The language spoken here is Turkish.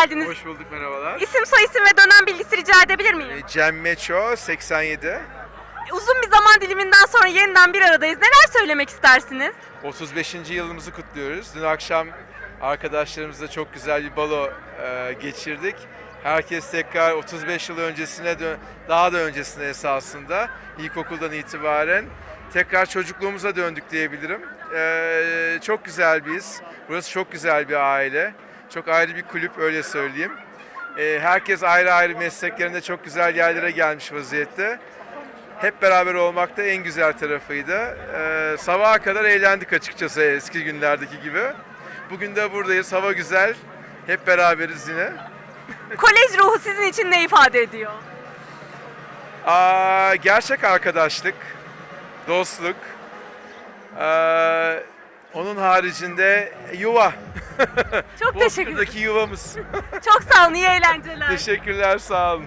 geldiniz. Hoş bulduk merhabalar. İsim soyisim ve dönem bilgisi rica edebilir miyim? Ee, Cem Meço 87. Uzun bir zaman diliminden sonra yeniden bir aradayız. Neler söylemek istersiniz? 35. yılımızı kutluyoruz. Dün akşam arkadaşlarımızla çok güzel bir balo e, geçirdik. Herkes tekrar 35 yıl öncesine daha da öncesine esasında ilkokuldan itibaren tekrar çocukluğumuza döndük diyebilirim. Ee, çok güzel biz. Burası çok güzel bir aile. Çok ayrı bir kulüp öyle söyleyeyim. Ee, herkes ayrı ayrı mesleklerinde çok güzel yerlere gelmiş vaziyette. Hep beraber olmak da en güzel tarafıydı. Ee, sabaha kadar eğlendik açıkçası eski günlerdeki gibi. Bugün de buradayız. Hava güzel. Hep beraberiz yine. Kolej ruhu sizin için ne ifade ediyor? Aa, gerçek arkadaşlık, dostluk. Ee, onun haricinde yuva. Çok teşekkür ederim. Yuvamız. Çok sağ olun, iyi eğlenceler. Teşekkürler, sağ olun.